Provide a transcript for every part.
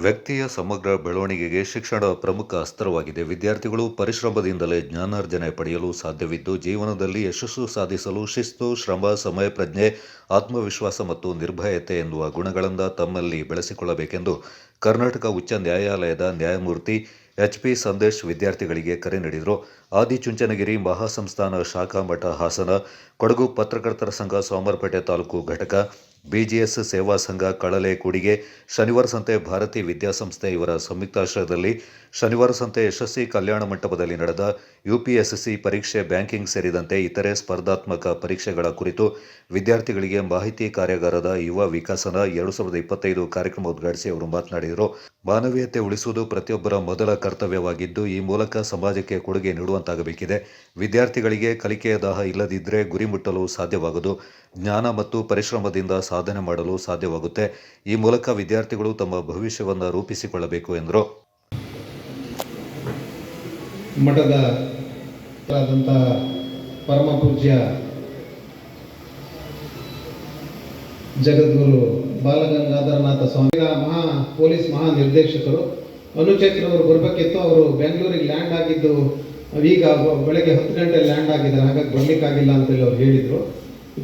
ವ್ಯಕ್ತಿಯ ಸಮಗ್ರ ಬೆಳವಣಿಗೆಗೆ ಶಿಕ್ಷಣ ಪ್ರಮುಖ ಅಸ್ತ್ರವಾಗಿದೆ. ವಿದ್ಯಾರ್ಥಿಗಳು ಪರಿಶ್ರಮದಿಂದಲೇ ಜ್ಞಾನಾರ್ಜನೆ ಪಡೆಯಲು ಸಾಧ್ಯವಿದ್ದು, ಜೀವನದಲ್ಲಿ ಯಶಸ್ಸು ಸಾಧಿಸಲು ಶಿಸ್ತು, ಶ್ರಮ, ಸಮಯ ಪ್ರಜ್ಞೆ, ಆತ್ಮವಿಶ್ವಾಸ ಮತ್ತು ನಿರ್ಭಯತೆ ಎನ್ನುವ ಗುಣಗಳಿಂದ ತಮ್ಮಲ್ಲಿ ಬೆಳೆಸಿಕೊಳ್ಳಬೇಕೆಂದು ಕರ್ನಾಟಕ ಉಚ್ಚ ನ್ಯಾಯಾಲಯದ ನ್ಯಾಯಮೂರ್ತಿ ಎಚ್. ಪಿ. ಸಂದೇಶ್ ವಿದ್ಯಾರ್ಥಿಗಳಿಗೆ ಕರೆ ನೀಡಿದರು. ಆದಿಚುಂಚನಗಿರಿ ಮಹಾಸಂಸ್ಥಾನ ಶಾಖಾ ಮಠ ಹಾಸನ, ಕೊಡಗು ಪತ್ರಕರ್ತರ ಸಂಘ ಸೋಮರಪೇಟೆ ತಾಲೂಕು ಘಟಕ ಬಿಜಿಎಸ್ ಸೇವಾ ಸಂಘ ಕಳಲೆ ಕೂಡಿಗೆ ಶನಿವಾರ ಸಂತೆ ಭಾರತಿ ವಿದ್ಯಾಸಂಸ್ಥೆ ಇವರ ಸಂಯುಕ್ತಾಶ್ರಯದಲ್ಲಿ ಶನಿವಾರ ಸಂತೆ ಯಶಸ್ವಿ ಕಲ್ಯಾಣ ಮಂಟಪದಲ್ಲಿ ನಡೆದ ಯುಪಿಎಸ್ಸಿ ಪರೀಕ್ಷೆ ಬ್ಯಾಂಕಿಂಗ್ ಸೇರಿದಂತೆ ಇತರೆ ಸ್ಪರ್ಧಾತ್ಮಕ ಪರೀಕ್ಷೆಗಳ ಕುರಿತು ವಿದ್ಯಾರ್ಥಿಗಳಿಗೆ ಮಾಹಿತಿ ಕಾರ್ಯಾಗಾರದ ಯುವ ವಿಕಸನ ಎರಡು ಸಾವಿರದ ಇಪ್ಪತ್ತೈದು ಕಾರ್ಯಕ್ರಮ ಉದ್ಘಾಟಿಸಿ ಅವರು ಮಾತನಾಡಿದರು. ಮಾನವೀಯತೆ ಉಳಿಸುವುದು ಪ್ರತಿಯೊಬ್ಬರ ಮೊದಲ ಕರ್ತವ್ಯವಾಗಿದ್ದು, ಈ ಮೂಲಕ ಸಮಾಜಕ್ಕೆ ಕೊಡುಗೆ ನೀಡುವಂತಾಗಬೇಕಿದೆ. ವಿದ್ಯಾರ್ಥಿಗಳಿಗೆ ಕಲಿಕೆಯ ದಾಹ ಇಲ್ಲದಿದ್ದರೆ ಗುರಿ ಮುಟ್ಟಲು ಸಾಧ್ಯವಾಗದು. ಜ್ಞಾನ ಮತ್ತು ಪರಿಶ್ರಮದಿಂದ ಸಾಧನೆ ಮಾಡಲು ಸಾಧ್ಯವಾಗುತ್ತೆ. ಈ ಮೂಲಕ ವಿದ್ಯಾರ್ಥಿಗಳು ತಮ್ಮ ಭವಿಷ್ಯವನ್ನು ರೂಪಿಸಿಕೊಳ್ಳಬೇಕು ಎಂದರು. ಮಠದ ಪರಮ ಪೂಜ್ಯ ಜಗದ್ಗುರು ಬಾಲಗಂಗಾಧರನಾಥ ಸ್ವಾಮಿ ಮಹಾ ಪೊಲೀಸ್ ಮಹಾ ನಿರ್ದೇಶಕರು ಅವರು ಬರಬೇಕಿತ್ತು. ಅವರು ಬೆಂಗಳೂರಿಗೆ ಲ್ಯಾಂಡ್ ಆಗಿದ್ದು, ಈಗ ಬೆಳಗ್ಗೆ ಹತ್ತು ಗಂಟೆ ಲ್ಯಾಂಡ್ ಆಗಿದ್ದಾರೆ. ಹಾಗಾಗಿ ಬರ್ಲಿಕ್ಕಾಗಿಲ್ಲ ಅಂತೇಳಿ ಅವ್ರು ಹೇಳಿದರು.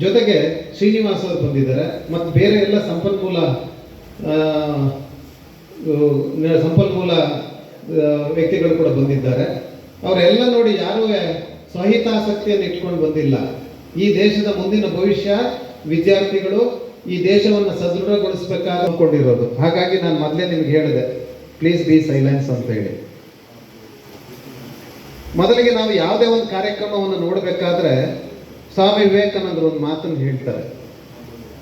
ಜೊತೆಗೆ ಶ್ರೀನಿವಾಸ್ ಬಂದಿದ್ದಾರೆ ಮತ್ತು ಬೇರೆ ಎಲ್ಲ ಸಂಪನ್ಮೂಲ ಸಂಪನ್ಮೂಲ ವ್ಯಕ್ತಿಗಳು ಕೂಡ ಬಂದಿದ್ದಾರೆ. ಅವರೆಲ್ಲ ನೋಡಿ ಯಾರೂ ಸ್ವಹಿತಾಸಕ್ತಿಯನ್ನು ಇಟ್ಕೊಂಡು ಬಂದಿಲ್ಲ. ಈ ದೇಶದ ಮುಂದಿನ ಭವಿಷ್ಯ, ವಿದ್ಯಾರ್ಥಿಗಳು ಈ ದೇಶವನ್ನು ಸದೃಢಗೊಳಿಸಬೇಕಾದ ಅಂದ್ಕೊಂಡಿರೋದು ಹಾಗಾಗಿ ನಾನು ಮೊದಲೇ ನಿಮ್ಗೆ ಹೇಳಿದೆ ಪ್ಲೀಸ್ ಬಿ ಸೈಲೆನ್ಸ್ ಅಂತ ಹೇಳಿ. ಮೊದಲಿಗೆ ನಾವು ಯಾವುದೇ ಒಂದು ಕಾರ್ಯಕ್ರಮವನ್ನು ನೋಡಬೇಕಾದ್ರೆ ಸ್ವಾಮಿ ವಿವೇಕಾನಂದರು ಒಂದು ಮಾತನ್ನು ಹೇಳ್ತಾರೆ.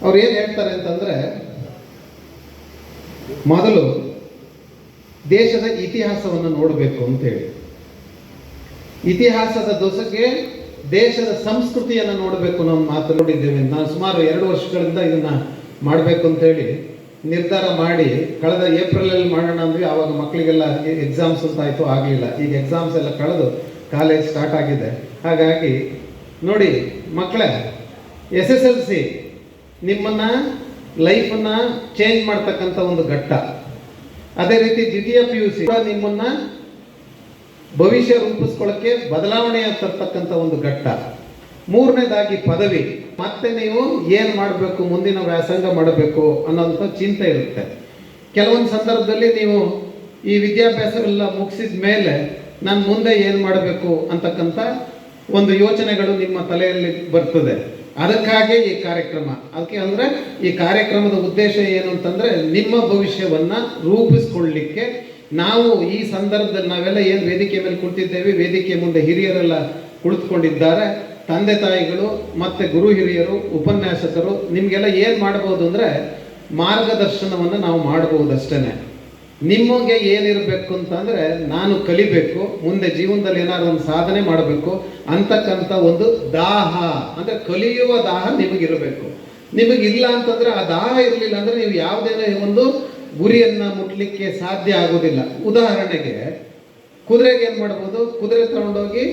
ಅವ್ರು ಏನು ಹೇಳ್ತಾರೆ ಅಂತಂದ್ರೆ, ಮೊದಲು ದೇಶದ ಇತಿಹಾಸವನ್ನು ನೋಡಬೇಕು ಅಂತ ಹೇಳಿ ಇತಿಹಾಸದ ದೋಸಕ್ಕೆ ದೇಶದ ಸಂಸ್ಕೃತಿಯನ್ನು ನೋಡಬೇಕು ನಾವು ಮಾತನಾಡಿದ್ದೇವೆ ನಾನು ಸುಮಾರು ಎರಡು ವರ್ಷಗಳಿಂದ ಇದನ್ನ ಮಾಡಬೇಕು ಅಂತ ಹೇಳಿ ನಿರ್ಧಾರ ಮಾಡಿ, ಕಳೆದ ಏಪ್ರಿಲಲ್ಲಿ ಮಾಡೋಣ ಅಂದ್ವಿ. ಆವಾಗ ಮಕ್ಕಳಿಗೆಲ್ಲ ಎಕ್ಸಾಮ್ಸ್ ಅಂತ ಆಯಿತು, ಆಗಲಿಲ್ಲ. ಈಗ ಎಕ್ಸಾಮ್ಸ್ ಎಲ್ಲ ಕಳೆದು ಕಾಲೇಜ್ ಸ್ಟಾರ್ಟ್ ಆಗಿದೆ. ಹಾಗಾಗಿ ನೋಡಿ, ಮಕ್ಕಳೇ ಎಸ್ ಎಸ್ ಎಲ್ ಸಿ ನಿಮ್ಮನ್ನ, ಲೈಫನ್ನ ಚೇಂಜ್ ಮಾಡ್ತಕ್ಕಂಥ ಒಂದು ಘಟ್ಟ. ಅದೇ ರೀತಿ ದ್ವಿತೀಯ ಪಿ ಯು ಸಿ ನಿಮ್ಮನ್ನ ಭವಿಷ್ಯ ರೂಪಿಸ್ಕೊಳ್ಳೋಕ್ಕೆ ಬದಲಾವಣೆ ತರ್ತಕ್ಕಂಥ ಒಂದು ಘಟ್ಟ. ಮೂರನೇದಾಗಿ ಪದವಿ. ಮತ್ತೆ ನೀವು ಏನು ಮಾಡಬೇಕು, ಮುಂದಿನ ವ್ಯಾಸಂಗ ಮಾಡಬೇಕು ಅನ್ನೋಂಥ ಚಿಂತೆ ಇರುತ್ತೆ. ಕೆಲವೊಂದು ಸಂದರ್ಭದಲ್ಲಿ ನೀವು ಈ ವಿದ್ಯಾಭ್ಯಾಸವೆಲ್ಲ ಮುಗಿಸಿದ ಮೇಲೆ ನಾನು ಮುಂದೆ ಏನು ಮಾಡಬೇಕು ಅಂತಕ್ಕಂಥ ಒಂದು ಯೋಚನೆಗಳು ನಿಮ್ಮ ತಲೆಯಲ್ಲಿ ಬರ್ತದೆ. ಅದಕ್ಕಾಗಿ ಈ ಕಾರ್ಯಕ್ರಮ. ಅದಕ್ಕೆ ಅಂದ್ರೆ ಈ ಕಾರ್ಯಕ್ರಮದ ಉದ್ದೇಶ ಏನು ಅಂತಂದ್ರೆ ನಿಮ್ಮ ಭವಿಷ್ಯವನ್ನ ರೂಪಿಸ್ಕೊಳ್ಳಿಕ್ಕೆ ನಾವು ಈ ಸಂದರ್ಭದಲ್ಲಿ ನಾವೆಲ್ಲ ಏನು ವೇದಿಕೆ ಮೇಲೆ ಕುಳಿತಿದ್ದೇವೆ, ವೇದಿಕೆ ಮುಂದೆ ಹಿರಿಯರೆಲ್ಲ ಕುಳಿತುಕೊಂಡಿದ್ದಾರೆ. ತಂದೆ ತಾಯಿಗಳು ಮತ್ತೆ ಗುರು ಹಿರಿಯರು, ಉಪನ್ಯಾಸಕರು, ನಿಮಗೆಲ್ಲ ಏನು ಮಾಡಬಹುದು ಅಂದ್ರೆ ಮಾರ್ಗದರ್ಶನವನ್ನು ನಾವು ಮಾಡಬಹುದು ಅಷ್ಟೇನೆ ನಿಮಗೆ ಏನಿರಬೇಕು ಅಂತಂದರೆ ನಾನು ಕಲಿಬೇಕು, ಮುಂದೆ ಜೀವನದಲ್ಲಿ ಏನಾದ್ರು ಒಂದು ಸಾಧನೆ ಮಾಡಬೇಕು, ಅಂತಕ್ಕಂಥ ಒಂದು ದಾಹ. ಅಂದರೆ ಕಲಿಯುವ ದಾಹ ನಿಮಗಿರಬೇಕು. ನಿಮಗಿಲ್ಲ ಅಂತಂದರೆ ಆ ದಾಹ ಇರಲಿಲ್ಲ ಅಂದರೆ ನೀವು ಯಾವುದೇ ಒಂದು ಗುರಿಯನ್ನು ಮುಟ್ಲಿಕ್ಕೆ ಸಾಧ್ಯ ಆಗೋದಿಲ್ಲ. ಉದಾಹರಣೆಗೆ, ಕುದುರೆಗೆ ಏನು ಮಾಡ್ಬೋದು? ಕುದುರೆ ತಗೊಂಡೋಗಿ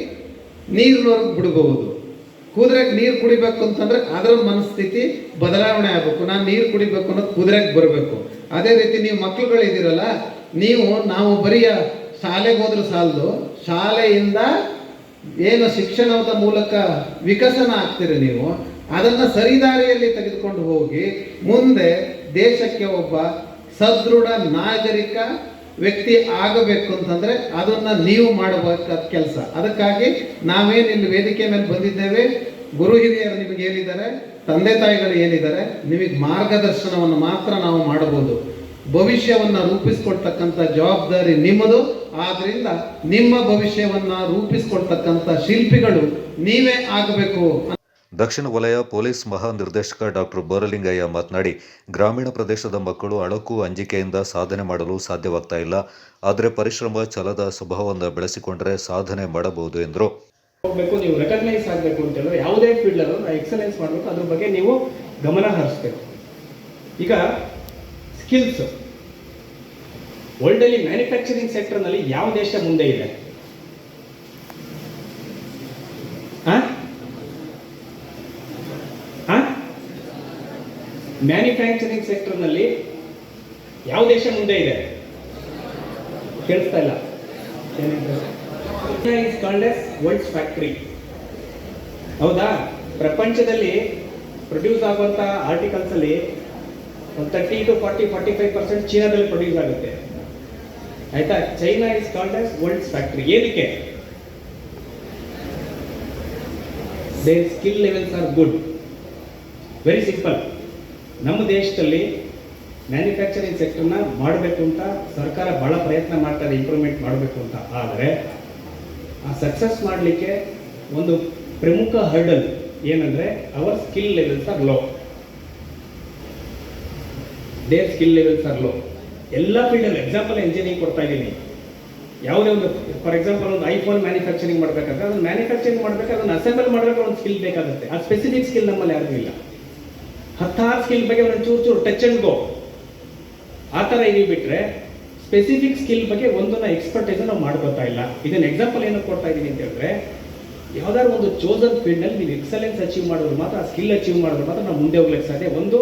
ನೀರಿನವ್ರಿಗೆ ಬಿಡ್ಬೋದು. ಕುದುರೆಗೆ ನೀರು ಕುಡಿಬೇಕು ಅಂತಂದ್ರೆ ಅದರ ಮನಸ್ಥಿತಿ ಬದಲಾವಣೆ ಆಗಬೇಕು. ನಾನು ನೀರು ಕುಡಿಬೇಕು ಅನ್ನೋದು ಕುದುರೆಗೆ ಬರಬೇಕು. ಅದೇ ರೀತಿ ನೀವು ಮಕ್ಕಳುಗಳಿದ್ದೀರಲ್ಲ, ನೀವು ನಾವು ಬರೀ ಶಾಲೆಗೆ ಹೋದ್ರೆ ಸಾಲದು. ಶಾಲೆಯಿಂದ ಏನು ಶಿಕ್ಷಣದ ಮೂಲಕ ವಿಕಸನ ಆಗ್ತೀರಿ ನೀವು, ಅದನ್ನು ಸರಿದಾರಿಯಲ್ಲಿ ತೆಗೆದುಕೊಂಡು ಹೋಗಿ ಮುಂದೆ ದೇಶಕ್ಕೆ ಒಬ್ಬ ಸದೃಢ ನಾಗರಿಕ ವ್ಯಕ್ತಿ ಆಗಬೇಕು ಅಂತಂದ್ರೆ ಅದನ್ನ ನೀವು ಮಾಡಬೇಕಾದ ಕೆಲಸ. ಅದಕ್ಕಾಗಿ ನಾವೇನು ಇಲ್ಲಿ ವೇದಿಕೆ ಮೇಲೆ ಬಂದಿದ್ದೇವೆ. ಗುರು ಹಿರಿಯರು ನಿಮಗೆ ಏನಿದ್ದಾರೆ ತಂದೆ ತಾಯಿಗಳು ಏನಿದ್ದಾರೆ ನಿಮಗೆ ಮಾರ್ಗದರ್ಶನವನ್ನು ಮಾತ್ರ ನಾವು ಮಾಡಬಹುದು. ಭವಿಷ್ಯವನ್ನ ರೂಪಿಸ್ಕೊಳ್ತಕ್ಕಂಥ ಜವಾಬ್ದಾರಿ ನಿಮ್ಮದು. ಆದ್ರಿಂದ ನಿಮ್ಮ ಭವಿಷ್ಯವನ್ನ ರೂಪಿಸ್ಕೊಳ್ತಕ್ಕಂಥ ಶಿಲ್ಪಿಗಳು ನೀವೇ ಆಗಬೇಕು. ದಕ್ಷಿಣ ವಲಯ ಪೊಲೀಸ್ ಮಹಾನಿರ್ದೇಶಕ ಡಾಕ್ಟರ್ ಬೋರಲಿಂಗಯ್ಯ ಮಾತನಾಡಿ, ಗ್ರಾಮೀಣ ಪ್ರದೇಶದ ಮಕ್ಕಳು ಅಳಕು ಅಂಜಿಕೆಯಿಂದ ಸಾಧನೆ ಮಾಡಲು ಸಾಧ್ಯವಾಗ್ತಾ ಇಲ್ಲ. ಆದರೆ ಪರಿಶ್ರಮ, ಛಲದ ಸ್ವಭಾವವನ್ನು ಬೆಳೆಸಿಕೊಂಡರೆ ಸಾಧನೆ ಮಾಡಬಹುದು ಎಂದರು. ಹೋಗ್ಬೇಕು, ನೀವು ರೆಕಗ್ನೈಸ್ ಆಗಬೇಕು ಅಂತ ಹೇಳಿದ್ರೆ ಯಾವುದೇ ಫೀಲ್ಡಲ್ಲೂ ಎಕ್ಸಲೆನ್ಸ್ ಮಾಡಬೇಕು, ಅದ್ರ ಬಗ್ಗೆ ನೀವು ಗಮನ ಹರಿಸ್ಬೇಕು. ಈಗ ಸ್ಕಿಲ್ಸ್ ವರ್ಲ್ಡಲ್ಲಿ ಮ್ಯಾನುಫ್ಯಾಕ್ಚರಿಂಗ್ ಸೆಕ್ಟರ್ನಲ್ಲಿ ಯಾವ ದೇಶ ಮುಂದೆ ಇದೆ? ಮ್ಯಾನುಫ್ಯಾಕ್ಚರಿಂಗ್ ಸೆಕ್ಟರ್ನಲ್ಲಿ ಯಾವ ದೇಶ ಮುಂದೆ ಇದೆ? ಕೇಳಿಸ್ತಾ ಇಲ್ಲ? Is called as world's factory ಹೌದಾ? ಪ್ರಪಂಚದಲ್ಲಿ ಪ್ರೊಡ್ಯೂಸ್ ಆಗುವಂಥ ಆರ್ಟಿಕಲ್ಸ್ ಅಲ್ಲಿ ಒಂದು thirty to forty forty five percent ಚೀನಾದಲ್ಲಿ ಪ್ರೊಡ್ಯೂಸ್ ಆಗುತ್ತೆ. ಆಯ್ತಾ? China is called as world's factory ಏನಕ್ಕೆ? Their skill levels are good very simple ನಮ್ಮ ದೇಶದಲ್ಲಿ ಮ್ಯಾನುಫ್ಯಾಕ್ಚರಿಂಗ್ ಸೆಕ್ಟರ್ನ ಮಾಡಬೇಕು ಅಂತ ಸರ್ಕಾರ ಬಹಳ ಪ್ರಯತ್ನ ಮಾಡ್ತಾರೆ ಇಂಪ್ರೂವ್ಮೆಂಟ್ ಮಾಡಬೇಕು ಅಂತ. ಆದರೆ ಆ ಸಕ್ಸಸ್ ಮಾಡಲಿಕ್ಕೆ ಒಂದು ಪ್ರಮುಖ ಹರ್ಡಲ್ ಏನಂದರೆ our skill levels are low their skill levels are low ಎಲ್ಲ ಫೀಲ್ಡಲ್ಲಿ ಎಕ್ಸಾಂಪಲ್ ಇಂಜಿನಿಯರಿಂಗ್ ಕೊಡ್ತಾ ಇದ್ದೀನಿ. ಯಾವುದೇ ಒಂದು ಫಾರ್ ಎಕ್ಸಾಂಪಲ್ ಒಂದು ಐಫೋನ್ ಮ್ಯಾನುಫ್ಯಾಕ್ಚರಿಂಗ್ ಮಾಡಬೇಕಾದ್ರೆ ಅದನ್ನು ಮ್ಯಾನುಫ್ಯಾಕ್ಚರಿಂಗ್ ಮಾಡಬೇಕಾದ್ರೆ ಅದನ್ನು ಅಸೆಂಬಲ್ ಮಾಡಬೇಕು ಒಂದು ಸ್ಕಿಲ್ ಬೇಕಾಗುತ್ತೆ. ಆ ಸ್ಪೆಸಿಫಿಕ್ ಸ್ಕಿಲ್ ನಮ್ಮಲ್ಲಿ ಯಾರಿಗೂ ಇಲ್ಲ. ಹತ್ತಾರು ಸ್ಕಿಲ್ ಬಗ್ಗೆ ಒಂದು ಚೂರು ಚೂರು ಟಚ್ ಅಂಡ್ ಗೋ ಆ ಥರ ಇದೀವಿ ಬಿಟ್ರೆ ಸ್ಪೆಸಿಫಿಕ್ ಸ್ಕಿಲ್ ಬಗ್ಗೆ ಒಂದನ್ನ ಎಕ್ಸ್ಪರ್ಟೈಸ್ ನಾವು ಮಾಡ್ಕೊತಾ ಇಲ್ಲ. ಇದನ್ನ ಎಕ್ಸಾಂಪಲ್ ಏನಕ್ಕೆ ಕೊಡ್ತಾ ಇದ್ದೀನಿ ಅಂತ ಹೇಳಿದ್ರೆ, ಯಾವ್ದಾದ್ರು ಒಂದು ಚೋಸನ್ ಫೀಲ್ಡ್ನಲ್ಲಿ ನೀವು ಎಕ್ಸಲೆನ್ಸ್ ಅಚೀವ್ ಮಾಡಿದ್ರು ಮಾತ್ರ, ಆ ಸ್ಕಿಲ್ ಅಚೀವ್ ಮಾಡಿದ್ರು ಮಾತ್ರ ನಾವು ಮುಂದೆ ಹೋಗ್ಲಿಕ್ಕೆ ಸಾಧ್ಯ. ಒಂದು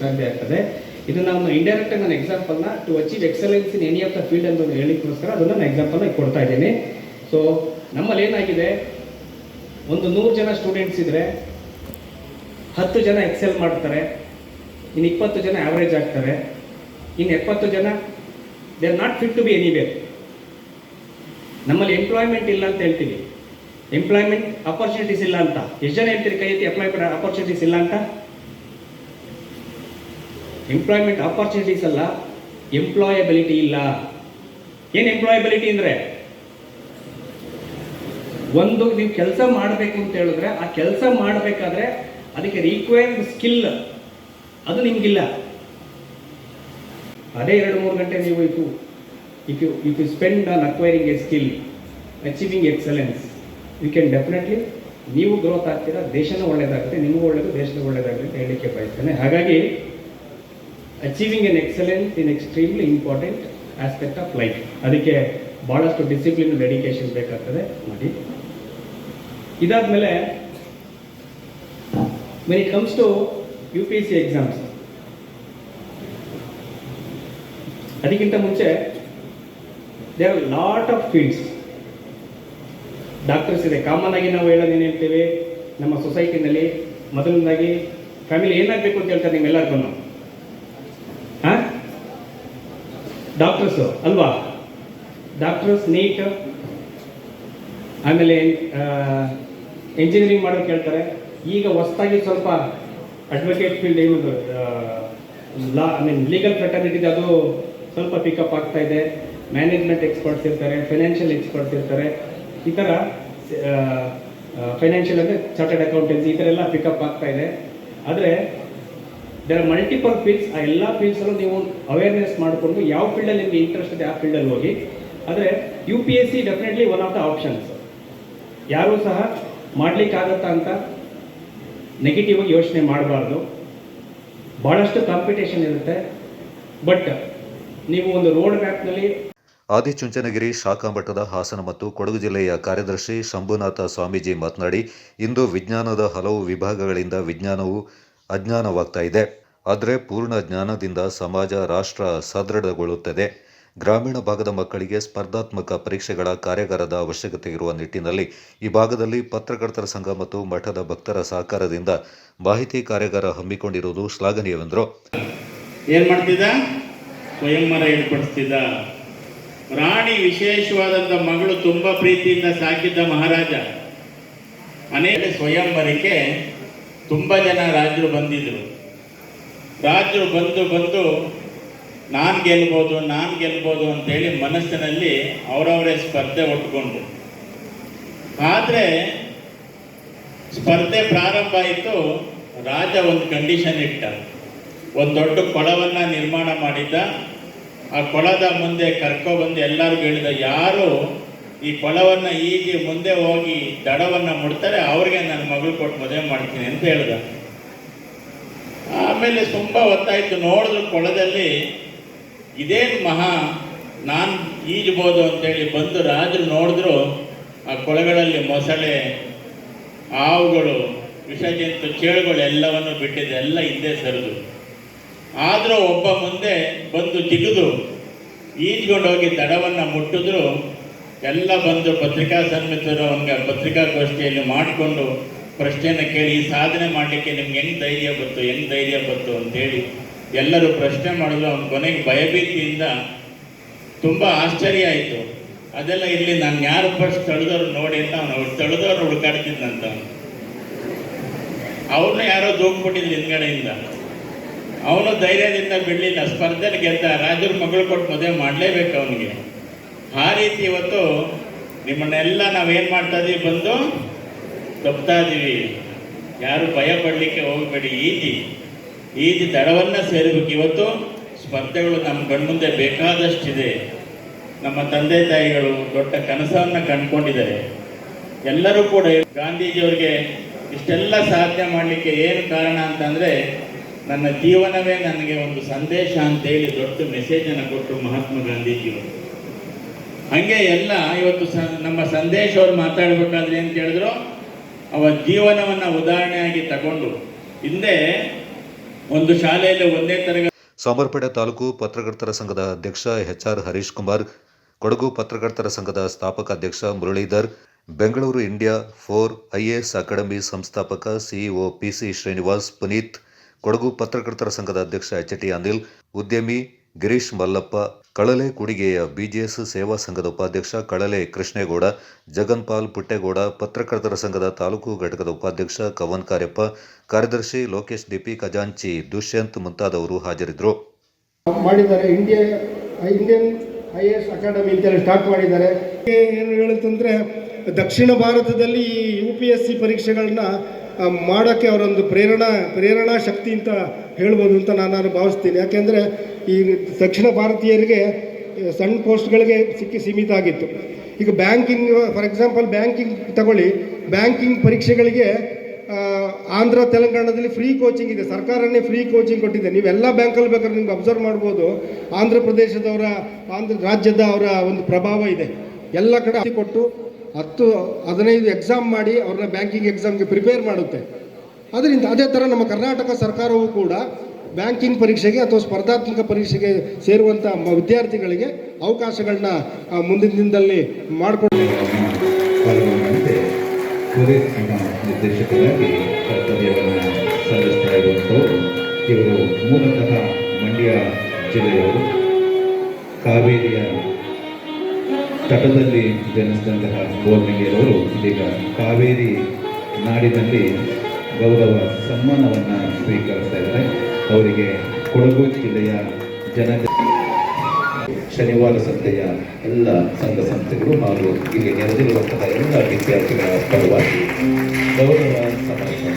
ಸಾಧ್ಯ ಆಗ್ತದೆ. ಇದು ನಾನು ಇಂಡೈರೆಕ್ಟ್ ಆಗಿ ನಾನು ಎಕ್ಸಾಂಪಲ್ನ to achieve excellence in any of the field ಅಂತ ಹೇಳಿಕ್ಕೋಸ್ಕರ ಅದನ್ನ ನಾನು ಎಕ್ಸಾಂಪಲ್ನ ಕೊಡ್ತಾ ಇದ್ದೀನಿ. ಸೊ ನಮ್ಮಲ್ಲಿ ಏನಾಗಿದೆ? ಒಂದು ನೂರು ಜನ ಸ್ಟೂಡೆಂಟ್ಸ್ ಇದ್ದರೆ ಹತ್ತು ಜನ ಎಕ್ಸೆಲ್ ಮಾಡ್ತಾರೆ. ಇನ್ನು ಇಪ್ಪತ್ತು ಜನ ಆವ್ರೇಜ್ ಆಗ್ತಾರೆ. ಇನ್ನು ಎಪ್ಪತ್ತು ಜನ they are not fit to be anywhere ನಮ್ಮಲ್ಲಿ ಎಂಪ್ಲಾಯ್ಮೆಂಟ್ ಇಲ್ಲ ಅಂತ ಹೇಳ್ತೀವಿ. ಎಂಪ್ಲಾಯ್ಮೆಂಟ್ ಅಪರ್ಚುನಿಟೀಸ್ ಇಲ್ಲ ಅಂತ. ಎಷ್ಟು ಜನ ಹೇಳ್ತೀರಿ ಕೈ ಎತ್ತಿ ಅಪ್ಲೈ ಅಪರ್ಚುನಿಟೀಸ್ ಇಲ್ಲ ಅಂತ? ಎಂಪ್ಲಾಯ್ಮೆಂಟ್ ಅಪರ್ಚುನಿಟೀಸ್ ಅಲ್ಲ ಎಂಪ್ಲಾಯಬಿಲಿಟಿ ಇಲ್ಲ. ಏನು ಎಂಪ್ಲಾಯಬಿಲಿಟಿ ಅಂದರೆ? ಒಂದು ನೀವು ಕೆಲಸ ಮಾಡಬೇಕು ಅಂತ ಹೇಳಿದ್ರೆ, ಆ ಕೆಲಸ ಮಾಡಬೇಕಾದ್ರೆ ಅದಕ್ಕೆ ರಿಕ್ವೈರ್ಡ್ ಸ್ಕಿಲ್ ಅದು ನಿಮಗಿಲ್ಲ. ಅದೇ ಎರಡು ಮೂರು ಗಂಟೆ ನೀವು if you if you if spend on acquiring a skill achieving excellence you can definitely ನೀವು ಗ್ರೋತ್ ಆಗ್ತೀರಾ, ದೇಶನೂ ಒಳ್ಳೆಯದಾಗುತ್ತೆ ನಿಮಗೂ ಒಳ್ಳೇದು, ದೇಶದ ಒಳ್ಳೆಯದಾಗುತ್ತೆ ಅಂತ ಹೇಳಲಿಕ್ಕೆ ಬಯಸ್ತೇನೆ. ಹಾಗಾಗಿ achieving an excellence in extremely important aspect of life ಅದಕ್ಕೆ ಭಾಳಷ್ಟು ಡಿಸಿಪ್ಲಿನ್ ಡೆಡಿಕೇಶನ್ ಬೇಕಾಗ್ತದೆ. ಮಾಡಿ ಇದಾದ್ಮೇಲೆ when it comes to U P S C exams ಅದಕ್ಕಿಂತ ಮುಂಚೆ they are lot of fields doctors ಇದೆ. ಕಾಮನ್ ಆಗಿ ನಾವು ಹೇಳೋದು ಏನು ಹೇಳ್ತೀವಿ? ನಮ್ಮ ಸೊಸೈಟಿನಲ್ಲಿ ಮೊದಲನೇದಾಗಿ ಫ್ಯಾಮಿಲಿ ಏನಾಗಬೇಕು ಅಂತ ಹೇಳ್ತಾರೆ ನಿಮ್ಮೆಲ್ಲರಿಗೂ? ಹಾಂ? ಡಾಕ್ಟರ್ಸು ಅಲ್ವಾ? ಡಾಕ್ಟರ್ಸ್ ನೀಟ್ ಆಮೇಲೆ ಇಂಜಿನಿಯರಿಂಗ್ ಮಾಡೋದು ಕೇಳ್ತಾರೆ. ಈಗ ಹೊಸದಾಗಿ ಸ್ವಲ್ಪ ಅಡ್ವೊಕೇಟ್ ಫೀಲ್ಡ್ ಏನು ಲಾ ಐ ಮೀನ್ ಲೀಗಲ್ ಫ್ರೆಟರ್ನಿಟಿದು ಅದು ಸ್ವಲ್ಪ ಪಿಕಪ್ ಆಗ್ತಾ ಇದೆ. ಮ್ಯಾನೇಜ್ಮೆಂಟ್ ಎಕ್ಸ್ಪರ್ಟ್ಸ್ ಇರ್ತಾರೆ ಫೈನಾನ್ಷಿಯಲ್ ಎಕ್ಸ್ಪರ್ಟ್ಸ್ ಇರ್ತಾರೆ. ಈ ಥರ ಫೈನಾನ್ಷಿಯಲ್ ಅಂದರೆ ಚಾರ್ಟೆಡ್ ಅಕೌಂಟೆನ್ಸಿ ಈ ಥರ ಎಲ್ಲ ಪಿಕಪ್ ಆಗ್ತಾ ಇದೆ. ಆದರೆ ದೇರ್ ಆರ್ ಮಲ್ಟಿಪಲ್ ಫೀಲ್ಡ್ಸ್ ಆ ಎಲ್ಲ ಫೀಲ್ಡ್ಸಲ್ಲೂ ನೀವು ಅವೇರ್ನೆಸ್ ಮಾಡಿಕೊಂಡು ಯಾವ ಫೀಲ್ಡಲ್ಲಿ ನಿಮಗೆ ಇಂಟ್ರೆಸ್ಟ್ ಇದೆ ಆ ಫೀಲ್ಡಲ್ಲಿ ಹೋಗಿ. ಆದರೆ U P S C definitely one of the options ಯಾರೂ ಸಹ ಮಾಡಲಿಕ್ಕಾಗತ್ತಾ ಅಂತ ನೆಗೆಟಿವ್ ಆಗಿ ಯೋಚನೆ ಮಾಡಬಾರ್ದು. ಭಾಳಷ್ಟು ಕಾಂಪಿಟೇಷನ್ ಇರುತ್ತೆ. ಬಟ್ ನೀವು ಒಂದು ರೋಡ್ ಮ್ಯಾಪ್ನಲ್ಲಿ ಆದಿಚುಂಚನಗಿರಿ ಶಾಖಾಮಠದ ಹಾಸನ ಮತ್ತು ಕೊಡಗು ಜಿಲ್ಲೆಯ ಕಾರ್ಯದರ್ಶಿ ಶಂಭುನಾಥ ಸ್ವಾಮೀಜಿ ಮಾತನಾಡಿ ಇಂದು ವಿಜ್ಞಾನದ ಹಲವು ವಿಭಾಗಗಳಿಂದ ವಿಜ್ಞಾನವು ಅಜ್ಞಾನವಾಗ್ತಾ ಇದೆ. ಆದರೆ ಪೂರ್ಣ ಜ್ಞಾನದಿಂದ ಸಮಾಜ ರಾಷ್ಟ್ರ ಸದೃಢಗೊಳ್ಳುತ್ತದೆ. ಗ್ರಾಮೀಣ ಭಾಗದ ಮಕ್ಕಳಿಗೆ ಸ್ಪರ್ಧಾತ್ಮಕ ಪರೀಕ್ಷೆಗಳ ಕಾರ್ಯಾಗಾರದ ಅವಶ್ಯಕತೆ ಇರುವ ನಿಟ್ಟಿನಲ್ಲಿ ಈ ಭಾಗದಲ್ಲಿ ಪತ್ರಕರ್ತರ ಸಂಘ ಮತ್ತು ಮಠದ ಭಕ್ತರ ಸಹಕಾರದಿಂದ ಮಾಹಿತಿ ಕಾರ್ಯಾಗಾರ ಹಮ್ಮಿಕೊಂಡಿರುವುದು ಶ್ಲಾಘನೀಯವೆಂದರು. ಸ್ವಯಂವರ ಏರ್ಪಡಿಸ್ತಿದ್ದ ರಾಣಿ ವಿಶೇಷವಾದಂಥ ಮಗಳು ತುಂಬ ಪ್ರೀತಿಯಿಂದ ಸಾಕಿದ್ದ ಮಹಾರಾಜ. ಅನೇಕ ಸ್ವಯಂವರಕ್ಕೆ ತುಂಬ ಜನ ರಾಜರು ಬಂದಿದ್ದರು ರಾಜರು ಬಂದು ಬಂದು ನಾನು ಗೆಲ್ಬೋದು ನಾನು ಗೆಲ್ಬೋದು ಅಂತೇಳಿ ಮನಸ್ಸಿನಲ್ಲಿ ಅವರವರೇ ಸ್ಪರ್ಧೆ ಒಟ್ಕೊಂಡ್ರು ಆದರೆ ಸ್ಪರ್ಧೆ ಪ್ರಾರಂಭ ಆಯಿತು, ರಾಜ ಒಂದು ಕಂಡೀಷನ್ ಇಟ್ಟ. ಒಂದು ದೊಡ್ಡ ಕೊಳವನ್ನು ನಿರ್ಮಾಣ ಮಾಡಿದ್ದ. ಆ ಕೊಳದ ಮುಂದೆ ಕರ್ಕೊಬಂದು ಎಲ್ಲರಿಗೂ ಹೇಳಿದ, ಯಾರು ಈ ಕೊಳವನ್ನ ಈಗಿ ಮುಂದೆ ಹೋಗಿ ದಡವನ್ನ ಮುಡ್ತಾರೆ ಅವ್ರಿಗೆ ನನ್ನ ಮಗಳು ಕೊಟ್ಟು ಮದುವೆ ಮಾಡ್ತೀನಿ ಅಂತ ಹೇಳ್ದ. ಆಮೇಲೆ ತುಂಬ ಹೊತ್ತಾಯ್ತು, ನೋಡಿದ್ರು ಕೊಳದಲ್ಲಿ ಇದೇನು ಮಹಾ, ನಾನು ಈಜಬಹುದು ಅಂತೇಳಿ ಬಂದು ರಾಜರು ನೋಡಿದ್ರು, ಆ ಕೊಳಗಳಲ್ಲಿ ಮೊಸಳೆ, ಹಾವುಗಳು, ವಿಷಜಂತು, ಚೇಳುಗಳು ಎಲ್ಲವನ್ನು ಬಿಟ್ಟಿದೆ, ಎಲ್ಲ ಹಿಂದೆ ಸರಿದು. ಆದರೂ ಒಬ್ಬ ಮುಂದೆ ಬಂದು ಜಿಗಿದು ಈಜ್ಕೊಂಡು ಹೋಗಿ ದಡವನ್ನು ಮುಟ್ಟಿದ್ರು, ಎಲ್ಲ ಬಂದು ಪತ್ರಿಕಾ ಸನ್ಮಿತರು ಅವನಿಗೆ ಪತ್ರಿಕಾಗೋಷ್ಠಿಯಲ್ಲಿ ಮಾಡಿಕೊಂಡು ಪ್ರಶ್ನೆಯನ್ನು ಕೇಳಿ, ಈ ಸಾಧನೆ ಮಾಡಲಿಕ್ಕೆ ನಿಮ್ಗೆ ಹೆಂಗೆ ಧೈರ್ಯ ಬಂತು, ಹೆಂಗೆ ಧೈರ್ಯ ಬಂತು ಅಂತೇಳಿ ಎಲ್ಲರೂ ಪ್ರಶ್ನೆ ಮಾಡಿದ್ರು. ಅವ್ನು ಕೊನೆಗೆ ಭಯಭೀತಿಯಿಂದ ತುಂಬ ಆಶ್ಚರ್ಯ ಆಯಿತು. ಅದೆಲ್ಲ ಇಲ್ಲಿ ನಾನು ಯಾರು ಫಸ್ಟ್ ತಳೆದವ್ರು ನೋಡಿ ಅಂತ ಅವನು ತಳೆದವ್ರು ಹುಡುಕಾಡ್ತಿದ್ದಂತ ಅವ್ರನ್ನ ಯಾರೋ ದೂಕ್ಬಿಟ್ಟಿದ್ರು ಹಿಂದ್ಗಡೆಯಿಂದ. ಅವನು ಧೈರ್ಯದಿಂದ ಬಿಡಲಿಲ್ಲ. ಸ್ಪರ್ಧೆ ಗೆದ್ದ ರಾಜರ ಮಗಳು ಕೊಟ್ಟು ಮದುವೆ ಮಾಡಲೇಬೇಕು ಅವನಿಗೆ. ಆ ರೀತಿ ಇವತ್ತು ನಿಮ್ಮನ್ನೆಲ್ಲ ನಾವೇನು ಮಾಡ್ತಾ ಇದೀವಿ? ಬಂದು ತಪ್ತಾ ಇದ್ದೀವಿ ಯಾರು ಭಯ ಪಡಲಿಕ್ಕೆ ಹೋಗಬೇಡಿ. ಈಜಿ. ಈಜಿ ದಡವನ್ನು ಸೇರಬೇಕು. ಇವತ್ತು ಸ್ಪರ್ಧೆಗಳು ನಮ್ಮ ಕಣ್ಮುಂದೆ ಬೇಕಾದಷ್ಟಿದೆ. ನಮ್ಮ ತಂದೆ ತಾಯಿಗಳು ದೊಡ್ಡ ಕನಸನ್ನು ಕಂಡುಕೊಂಡಿದ್ದಾರೆ. ಎಲ್ಲರೂ ಕೂಡ ಗಾಂಧೀಜಿಯವ್ರಿಗೆ ಇಷ್ಟೆಲ್ಲ ಸಾಧನೆ ಮಾಡಲಿಕ್ಕೆ ಏನು ಕಾರಣ ಅಂತಂದರೆ ನನ್ನ ಜೀವನವೇ ನನಗೆ ಒಂದು ಸಂದೇಶ ಅಂತೇಳಿ ದೊಡ್ಡ ಮೆಸೇಜನ್ನು ಕೊಟ್ಟು ಮಹಾತ್ಮ ಗಾಂಧೀಜಿಯವರು. ಹಾಗೆ ಎಲ್ಲ ಇವತ್ತು ಸ, ನಮ್ಮ ಸಂದೇಶ ಅವ್ರು ಮಾತಾಡಬೇಕಾದ್ರೆ ಅಂತ ಕೇಳಿದ್ರು? ಅವರ ಜೀವನವನ್ನು ಉದಾಹರಣೆಯಾಗಿ ತಗೊಂಡು. ಹಿಂದೆ ಒಂದು ಶಾಲೆಯಲ್ಲಿ ಒಂದೇ ತರಗತಿ ಸೋಮರ್ಪೇಟೆ ತಾಲೂಕು ಪತ್ರಕರ್ತರ ಸಂಘದ ಅಧ್ಯಕ್ಷ ಎಚ್ ಆರ್ ಹರೀಶ್ ಕುಮಾರ್, ಕೊಡಗು ಪತ್ರಕರ್ತರ ಸಂಘದ ಸ್ಥಾಪಕ ಅಧ್ಯಕ್ಷ Muralidhar, Bengaluru India for IAS academy ಸಂಸ್ಥಾಪಕ ಸಿಇಒ ಪಿಸಿ ಶ್ರೀನಿವಾಸ್ ಪುನೀತ್ ಕೊಡಗು ಪತ್ರಕರ್ತರ ಸಂಘದ ಅಧ್ಯಕ್ಷ ಎಚ್ ಟಿ ಅನಿಲ್ ಉದ್ಯಮಿ ಗಿರೀಶ್ ಮಲ್ಲಪ್ಪ ಕಳಲೆ ಕುಡಿಗೆಯ ಬಿಜಿಎಸ್ ಸೇವಾ ಸಂಘದ ಉಪಾಧ್ಯಕ್ಷ ಕಳಲೆ ಕೃಷ್ಣೇಗೌಡ ಜಗನ್ಪಾಲ್ ಪುಟ್ಟೇಗೌಡ ಪತ್ರಕರ್ತರ ಸಂಘದ ತಾಲೂಕು ಘಟಕದ ಉಪಾಧ್ಯಕ್ಷ ಕವನ್ ಕಾರ್ಯಪ್ಪ ಕಾರ್ಯದರ್ಶಿ ಲೋಕೇಶ್ ಡಿಪಿ ಖಜಾಂಚಿ ದುಷ್ಯಂತ್ ಮುಂತಾದವರು ಹಾಜರಿದ್ದರು. ಮಾಡಿದ್ದಾರೆ. India Indian I S academy ಅಂತೇಳಿ ಸ್ಟಾರ್ಟ್ ಮಾಡಿದ್ದಾರೆ. ಏನು ಹೇಳುತ್ತಂದರೆ ದಕ್ಷಿಣ ಭಾರತದಲ್ಲಿ ಈ ಯು ಪಿ ಎಸ್ ಸಿ ಪರೀಕ್ಷೆಗಳನ್ನ ಮಾಡೋಕ್ಕೆ ಅವರೊಂದು ಪ್ರೇರಣಾ ಪ್ರೇರಣಾ ಶಕ್ತಿ ಅಂತ ಹೇಳ್ಬೋದು ಅಂತ ನಾನು ಭಾವಿಸ್ತೀನಿ. ಯಾಕೆಂದರೆ ಈ ದಕ್ಷಿಣ ಭಾರತೀಯರಿಗೆ ಸಣ್ಣ ಪೋಸ್ಟ್ಗಳಿಗೆ ಸಿಕ್ಕಿ ಸೀಮಿತ ಆಗಿತ್ತು. ಈಗ ಬ್ಯಾಂಕಿಂಗ್ ಫಾರ್ ಎಕ್ಸಾಂಪಲ್ ಬ್ಯಾಂಕಿಂಗ್ ತಗೊಳ್ಳಿ ಬ್ಯಾಂಕಿಂಗ್ ಪರೀಕ್ಷೆಗಳಿಗೆ ಆಂಧ್ರ, ತೆಲಂಗಾಣದಲ್ಲಿ ಫ್ರೀ ಕೋಚಿಂಗ್ ಇದೆ. ಸರ್ಕಾರನೇ ಫ್ರೀ ಕೋಚಿಂಗ್ ಕೊಟ್ಟಿದೆ. ನೀವೆಲ್ಲ ಬ್ಯಾಂಕಲ್ಲಿ ಬೇಕಾದ್ರೆ ನಿಮ್ಗೆ ಅಬ್ಸರ್ವ್ ಮಾಡ್ಬೋದು. ಆಂಧ್ರ ಪ್ರದೇಶದವರ, ಆಂಧ್ರ ರಾಜ್ಯದ ಅವರ ಒಂದು ಪ್ರಭಾವ ಇದೆ. ಎಲ್ಲ ಕಡೆ ಕೊಟ್ಟು ಹತ್ತು, ಹದಿನೈದು ಎಕ್ಸಾಮ್ ಮಾಡಿ ಅವ್ರನ್ನ ಬ್ಯಾಂಕಿಂಗ್ ಎಕ್ಸಾಮ್ಗೆ ಪ್ರಿಪೇರ್ ಮಾಡುತ್ತೆ. ಅದರಿಂದ ಅದೇ ಥರ ನಮ್ಮ ಕರ್ನಾಟಕ ಸರ್ಕಾರವು ಕೂಡ ಬ್ಯಾಂಕಿಂಗ್ ಪರೀಕ್ಷೆಗೆ ಅಥವಾ ಸ್ಪರ್ಧಾತ್ಮಕ ಪರೀಕ್ಷೆಗೆ ಸೇರುವಂಥ ವಿದ್ಯಾರ್ಥಿಗಳಿಗೆ ಅವಕಾಶಗಳನ್ನ ಮುಂದಿನ ದಿನದಲ್ಲಿ ಠಾಣಾ ನಿರ್ದೇಶಕರಾಗಿ ಕರ್ತವ್ಯವನ್ನು ಸಲ್ಲಿಸ್ತಾ ಇರುವಂಥವರು ಇವರು ಮೂಲತಃ ಮಂಡ್ಯ ಜಿಲ್ಲೆಯವರು. ಕಾವೇರಿಯ ತಟದಲ್ಲಿ ಜನಿಸಿದಂತಹ ಅವರು ಇದೀಗ ಕಾವೇರಿ ನಾಡಿನಲ್ಲಿ ಗೌರವ ಸನ್ಮಾನವನ್ನು ಸ್ವೀಕರಿಸ್ತಾ ಇದ್ದಾರೆ. ಅವರಿಗೆ ಕೊಡಗು ಜಿಲ್ಲೆಯ ಜನತೆ ಶನಿವಾರ ಸಂತೆಯ ಎಲ್ಲ ಸಂಘ ಸಂಸ್ಥೆಗಳು ಹಾಗೂ ಇಲ್ಲಿ ನೆರೆದಿರುವಂತಹ ಎಲ್ಲ ವಿದ್ಯಾರ್ಥಿಗಳ ಪರವಾಗಿ ಗೌರವ ಸಮರ್ಪಣೆ